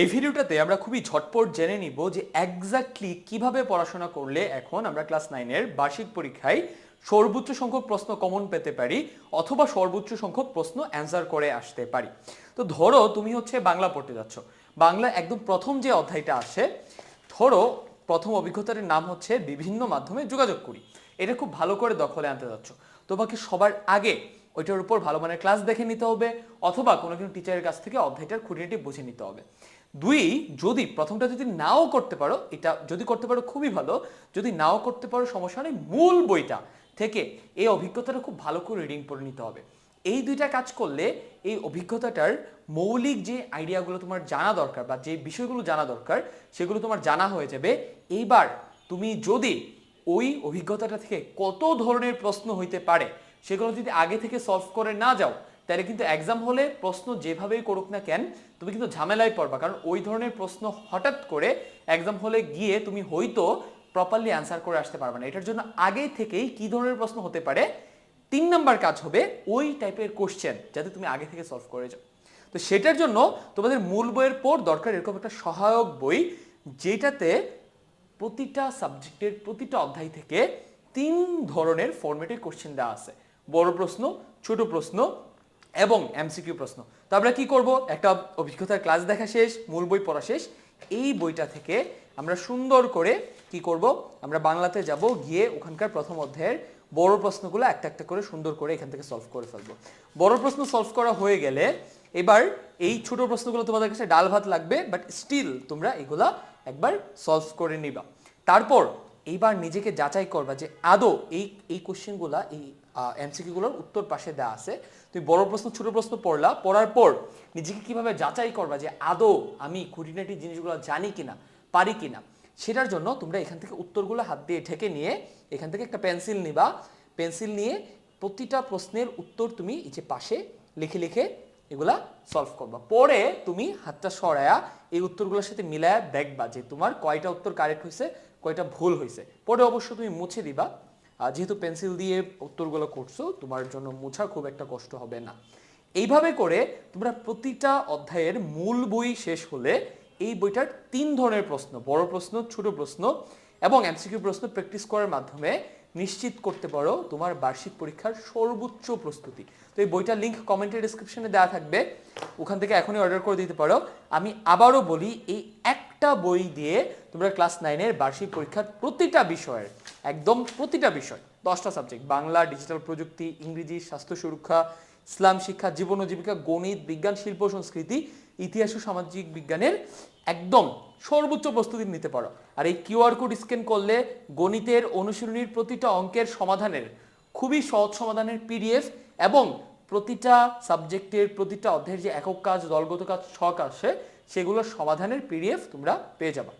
এই ভিডিওটাতে আমরা খুবই ঝটপট জেনে নিব যে এক্স্যাক্টলি কীভাবে পড়াশোনা করলে এখন আমরা ক্লাস নাইনের বার্ষিক পরীক্ষায় সর্বোচ্চ সংখ্যক প্রশ্ন কমন পেতে পারি অথবা সর্বোচ্চ সংখ্যক প্রশ্ন অ্যান্সার করে আসতে পারি। তো ধরো তুমি হচ্ছে বাংলা পড়তে যাচ্ছ। বাংলা একদম প্রথম যে অধ্যায়টা আসে, ধরো প্রথম অভিজ্ঞতার নাম হচ্ছে বিভিন্ন মাধ্যমে যোগাযোগ করি। এটা খুব ভালো করে দখলে আনতে যাচ্ছ। তোমাকে সবার আগে ওইটার উপর ভালো মানের ক্লাস দেখে নিতে হবে অথবা কোনো কোনো টিচারের কাছ থেকে অধ্যায়টার খুঁটিনাটি বুঝে নিতে হবে। দুই, যদি প্রথমটা যদি নাও করতে পারো, এটা যদি করতে পারো খুবই ভালো, যদি নাও করতে পারো সমস্যা নেই, মূল বইটা থেকে এই অভিজ্ঞতাটা খুব ভালো করে রিডিং পড়ে নিতে হবে। এই দুইটা কাজ করলে এই অভিজ্ঞতাটার মৌলিক যে আইডিয়াগুলো তোমার জানা দরকার বা যে বিষয়গুলো জানা দরকার, সেগুলো তোমার জানা হয়ে যাবে। এইবার তুমি যদি ওই অভিজ্ঞতাটা থেকে কত ধরনের প্রশ্ন হইতে পারে, সেগুলো যদি আগে থেকে সলভ করে না যাও তাহলে কিন্তু এক্সাম হলে প্রশ্ন যেভাবেই করুক না কেন, তুমি কিন্তু ঝামেলায় পড়বা। কারণ ওই ধরনের প্রশ্ন হঠাৎ করে এক্সাম হলে গিয়ে তুমি হয়তো প্রপারলি অ্যান্সার করে আসতে পারবে না। এটার জন্য আগে থেকেই কি ধরনের প্রশ্ন হতে পারে, তিন নাম্বার কাজ হবে ওই টাইপের কোশ্চেন যাতে তুমি আগে থেকে সলভ করে যাও। তো সেটার জন্য তোমাদের মূল বইয়ের পর দরকার এরকম একটা সহায়ক বই, যেটাতে প্রতিটা সাবজেক্টের প্রতিটা অধ্যায় থেকে তিন ধরনের ফরম্যাটের কোশ্চেন দেওয়া আছে। বড় প্রশ্ন, ছোট প্রশ্ন এবং এমসিকিউ প্রশ্ন। তো আমরা কি করব? একটা অভিজ্ঞতার ক্লাস দেখা শেষ, মূল বই পড়া শেষ। এই বইটা থেকে আমরা সুন্দর করে কি করব? আমরা বাংলাতে যাব, গিয়ে ওখানকার প্রথম অধ্যায়ের বড় প্রশ্নগুলো একটা একটা করে সুন্দর করে এখান থেকে সলভ করে ফেলব। বড় প্রশ্ন সলভ করা হয়ে গেলে এবার এই ছোট প্রশ্নগুলো তোমাদের কাছে ডাল ভাত লাগবে বাট স্টিল তোমরা এগুলা একবার সলভ করে নিবা। তারপর এইবার নিজেকে যাচাই করবা যে আদৌ এই এই কোশ্চেনগুলা, এই এমসিকিউগুলোর উত্তর পাশে দেওয়া আছে। তুমি বড় প্রশ্ন, ছোট প্রশ্ন পড়লা, পড়ার পর নিজেকে কীভাবে যাচাই করবা যে আদৌ আমি খুঁটিনাটি জিনিসগুলো জানি কিনা, পারি কিনা, সেটার জন্য তোমরা এখান থেকে উত্তরগুলো হাত দিয়ে ঠেকে নিয়ে এখান থেকে একটা পেন্সিল নিবা। পেন্সিল নিয়ে প্রতিটা প্রশ্নের উত্তর তুমি এই যে পাশে লিখে লিখে এগুলা সলভ করবা। পরে তুমি হাতটা সরায়া এই উত্তরগুলোর সাথে মিলায়া দেখবা যে তোমার কয়টা উত্তর কারেক্ট হয়েছে কয়টা ভুল হয়েছে পরে অবশ্য তুমি মুছে দিবা। যেহেতু পেন্সিল দিয়ে উত্তরগুলো করছ, তোমার জন্য মোছা খুব একটা কষ্ট হবে না। এইভাবে করে তোমরা প্রতিটা অধ্যায়ের মূল বই শেষ হলে এই বইটার তিন ধরনের প্রশ্ন, বড় প্রশ্ন, ছোট প্রশ্ন এবং এমসিকিউ প্রশ্ন প্র্যাকটিস করার মাধ্যমে নিশ্চিত করতে পারো তোমার বার্ষিক পরীক্ষার সর্বোচ্চ প্রস্তুতি। তো এই বইটার লিঙ্ক কমেন্টের ডিসক্রিপশনে দেওয়া থাকবে। ওখান থেকে এখনই অর্ডার করে দিতে পারো। আমি আবারও বলি, এই একটা বই দিয়ে তোমরা ক্লাস নাইনের বার্ষিক পরীক্ষার প্রতিটা বিষয়ের, একদম প্রতিটা বিষয়, দশটা সাবজেক্ট বাংলা ডিজিটাল প্রযুক্তি, ইংরেজি, স্বাস্থ্য সুরক্ষা, ইসলাম শিক্ষা, জীবন ও জীবিকা, গণিত, বিজ্ঞান, শিল্প সংস্কৃতি ইতিহাস ও সামাজিক বিজ্ঞানের একদম সর্বোচ্চ প্রস্তুতি নিতে পারো। আর এই কিউআর কোড স্ক্যান করলে গণিতের অনুশীলনীর প্রতিটা অঙ্কের সমাধানের, খুবই সহজ সমাধানের পিডিএফ এবং প্রতিটা সাবজেক্টের প্রতিটা অধ্যায়ের যে একক কাজ, দলগত কাজ, ছক আসে সেগুলোর সমাধানের পিডিএফ তোমরা পেয়ে যাবা।